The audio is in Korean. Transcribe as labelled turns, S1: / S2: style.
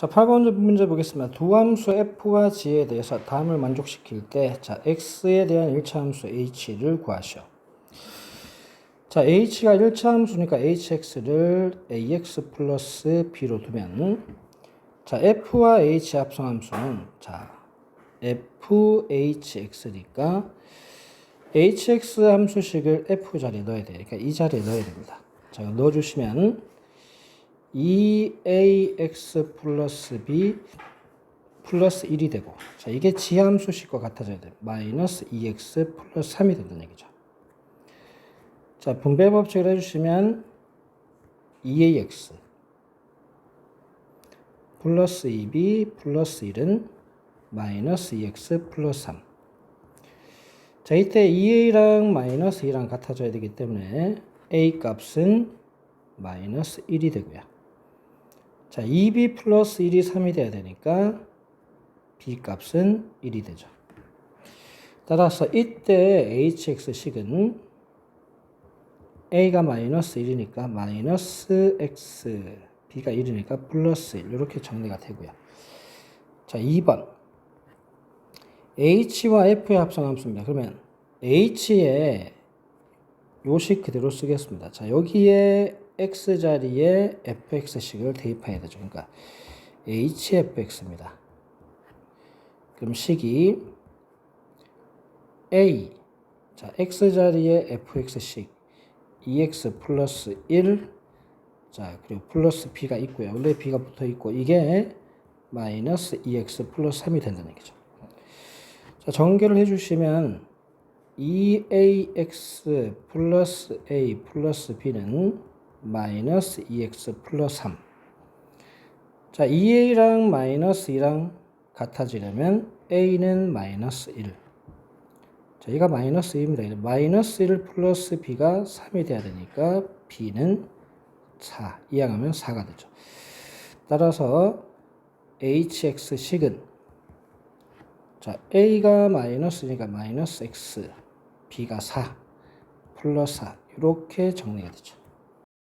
S1: 자, 8번 문제 보겠습니다. 두 함수 f와 g에 대해서 다음을 만족시킬 때, 자, x에 대한 1차 함수 h를 구하시오. 자, h가 1차 함수니까 hx를 ax 플러스 b로 두면, 자, f와 h 합성 함수는, 자, fhx니까, hx 함수식을 f 자리에 넣어야 돼. 그러니까 이 자리에 넣어야 됩니다. 자, 넣어주시면, 2ax 플러스 b 플러스 1이 되고 자 이게 지함수식과 같아져야 돼. 마이너스 2x 플러스 3이 된다는 얘기죠. 자 분배 법칙을 해주시면 2ax 플러스 2b 플러스 1은 마이너스 2x 플러스 3 자, 이때 2a랑 마이너스 2랑 같아져야 되기 때문에 a 값은 마이너스 1이 되고요. 자, 2b 플러스 1이 3이 돼야 되니까 b 값은 1이 되죠. 따라서 이때 hx식은 a가 마이너스 1이니까 마이너스 x, b가 1이니까 플러스 1 이렇게 정리가 되고요. 자, 2번 h와 f의 합성함수입니다. 그러면 h의 요식 그대로 쓰겠습니다. 자, 여기에 x 자리에 fx식을 대입해야 되죠. 그러니까 hfx입니다. 그럼 식이 a 자, x 자리에 fx식 2x 플러스 1 자, 그리고 플러스 b가 있고요. 원래 b가 붙어 있고 이게 마이너스 2x 플러스 3이 된다는 얘기죠. 자, 전개를 해 주시면 2ax 플러스 a 플러스 b는 마이너스 2x 플러스 3. 자, 2a랑 마이너스 2랑 같아지려면 a는 마이너스 1. 자, 얘가 마이너스 2입니다. 마이너스 1 플러스 b가 3이 돼야 되니까 b는 4. 이항하면 4가 되죠. 따라서 hx식은 자, a가 마이너스니까 마이너스 x, b가 4, 플러스 4 이렇게 정리가 되죠.